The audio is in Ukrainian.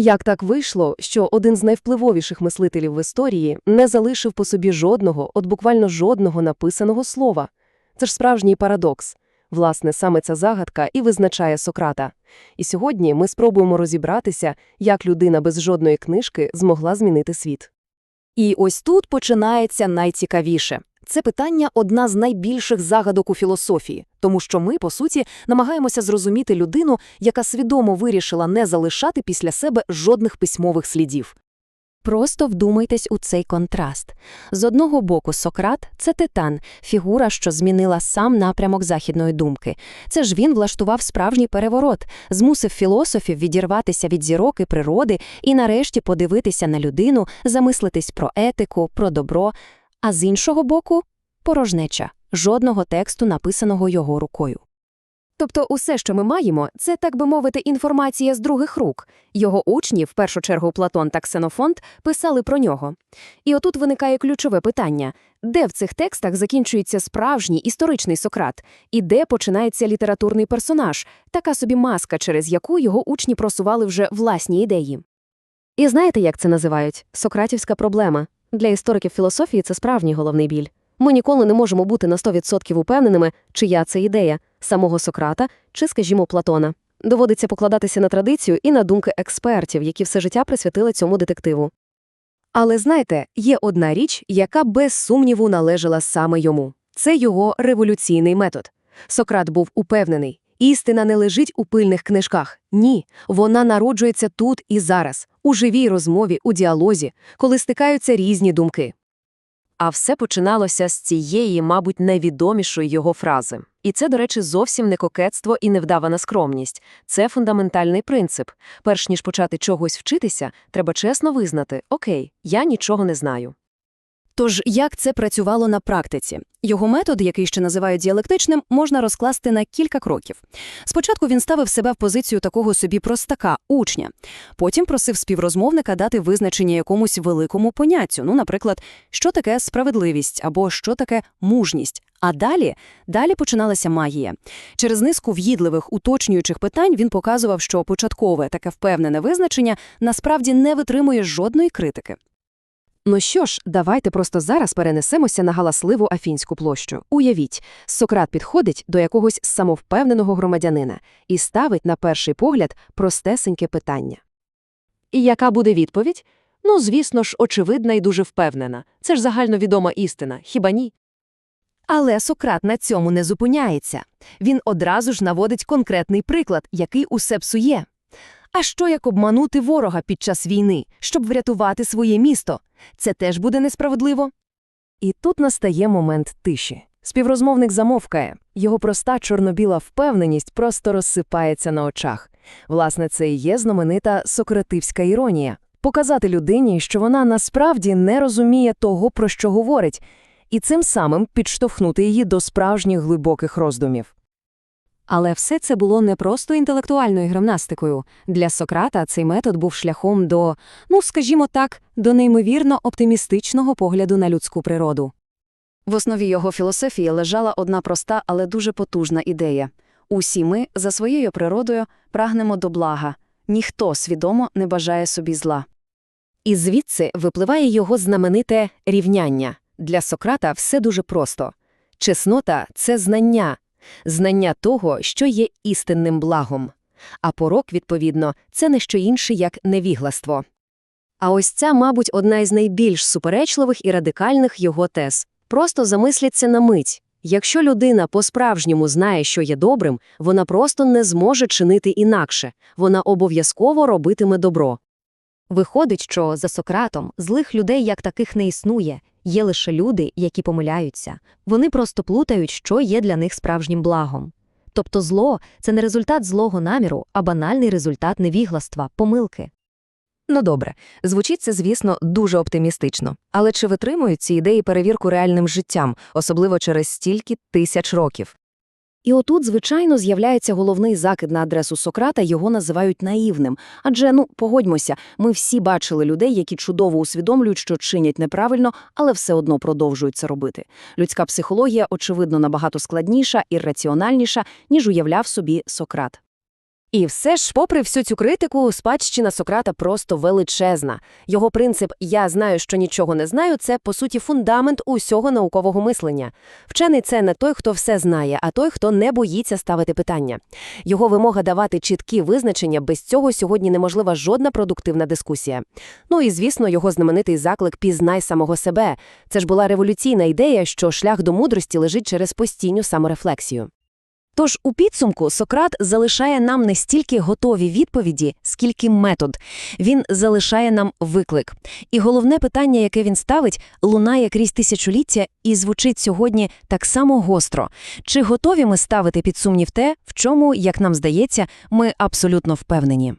Як так вийшло, що один з найвпливовіших мислителів в історії не залишив по собі жодного, от буквально жодного написаного слова? Це ж справжній парадокс. Власне, саме ця загадка і визначає Сократа. І сьогодні ми спробуємо розібратися, як людина без жодної книжки змогла змінити світ. І ось тут починається найцікавіше. Це питання одна з найбільших загадок у філософії, тому що ми, по суті, намагаємося зрозуміти людину, яка свідомо вирішила не залишати після себе жодних письмових слідів. Просто вдумайтесь у цей контраст. З одного боку, Сократ – це титан, фігура, що змінила сам напрямок західної думки. Це ж він влаштував справжній переворот, змусив філософів відірватися від зірок і природи і нарешті подивитися на людину, замислитись про етику, про добро. А з іншого боку – порожнеча. Жодного тексту, написаного його рукою. Тобто усе, що ми маємо, це, так би мовити, інформація з других рук. Його учні, в першу чергу Платон та Ксенофонт, писали про нього. І отут виникає ключове питання. Де в цих текстах закінчується справжній історичний Сократ? І де починається літературний персонаж, така собі маска, через яку його учні просували вже власні ідеї? І знаєте, як це називають? Сократівська проблема. Для істориків філософії це справжній головний біль. Ми ніколи не можемо бути на 100% упевненими, чия це ідея самого Сократа чи, скажімо, Платона. Доводиться покладатися на традицію і на думки експертів, які все життя присвятили цьому детективу. Але знаєте, є одна річ, яка без сумніву належала саме йому. Це його революційний метод. Сократ був упевнений. Істина не лежить у пильних книжках. Ні, вона народжується тут і зараз, у живій розмові, у діалозі, коли стикаються різні думки. А все починалося з цієї, мабуть, найвідомішої його фрази. І це, до речі, зовсім не кокетство і невдавана скромність. Це фундаментальний принцип. Перш ніж почати чогось вчитися, треба чесно визнати «Окей, я нічого не знаю». Тож, як це працювало на практиці? Його метод, який ще називають діалектичним, можна розкласти на кілька кроків. Спочатку він ставив себе в позицію такого собі простака, учня. Потім просив співрозмовника дати визначення якомусь великому поняттю, ну, наприклад, що таке справедливість або що таке мужність. А далі, далі починалася магія. Через низку в'їдливих, уточнюючих питань він показував, що початкове таке впевнене визначення насправді не витримує жодної критики. Ну що ж, давайте просто зараз перенесемося на галасливу Афінську площу. Уявіть, Сократ підходить до якогось самовпевненого громадянина і ставить на перший погляд простесеньке питання. І яка буде відповідь? Ну, звісно ж, очевидна і дуже впевнена. Це ж загальновідома істина, хіба ні? Але Сократ на цьому не зупиняється. Він одразу ж наводить конкретний приклад, який усе псує. А що як обманути ворога під час війни, щоб врятувати своє місто? Це теж буде несправедливо. І тут настає момент тиші. Співрозмовник замовкає. Його проста чорнобіла впевненість просто розсипається на очах. Власне, це і є знаменита сокративська іронія показати людині, що вона насправді не розуміє того, про що говорить, і цим самим підштовхнути її до справжніх глибоких роздумів. Але все це було не просто інтелектуальною гімнастикою. Для Сократа цей метод був шляхом до, ну скажімо так, до неймовірно оптимістичного погляду на людську природу. В основі його філософії лежала одна проста, але дуже потужна ідея. Усі ми, за своєю природою, прагнемо до блага. Ніхто свідомо не бажає собі зла. І звідси випливає його знамените рівняння. Для Сократа все дуже просто. Чеснота – це знання, знання того, що є істинним благом. А порок, відповідно, це не що інше, як невігластво. А ось ця, мабуть, одна із найбільш суперечливих і радикальних його тез. Просто замисліться на мить. Якщо людина по-справжньому знає, що є добрим, вона просто не зможе чинити інакше, вона обов'язково робитиме добро. Виходить, що за Сократом злих людей як таких не існує, є лише люди, які помиляються. Вони просто плутають, що є для них справжнім благом. Тобто зло – це не результат злого наміру, а банальний результат невігластва, помилки. Ну добре, звучить це, звісно, дуже оптимістично. Але чи витримують ці ідеї перевірку реальним життям, особливо через стільки тисяч років? І отут, звичайно, з'являється головний закид на адресу Сократа, його називають наївним. Адже, ну, погодьмося, ми всі бачили людей, які чудово усвідомлюють, що чинять неправильно, але все одно продовжують це робити. Людська психологія, очевидно, набагато складніша і раціональніша, ніж уявляв собі Сократ. І все ж, попри всю цю критику, спадщина Сократа просто величезна. Його принцип «я знаю, що нічого не знаю» – це, по суті, фундамент усього наукового мислення. Вчений – це не той, хто все знає, а той, хто не боїться ставити питання. Його вимога давати чіткі визначення, без цього сьогодні неможлива жодна продуктивна дискусія. Ну і, звісно, його знаменитий заклик «пізнай самого себе». Це ж була революційна ідея, що шлях до мудрості лежить через постійну саморефлексію. Тож у підсумку Сократ залишає нам не стільки готові відповіді, скільки метод. Він залишає нам виклик. І головне питання, яке він ставить, лунає крізь тисячоліття і звучить сьогодні так само гостро. Чи готові ми ставити під сумнів те, в чому, як нам здається, ми абсолютно впевнені?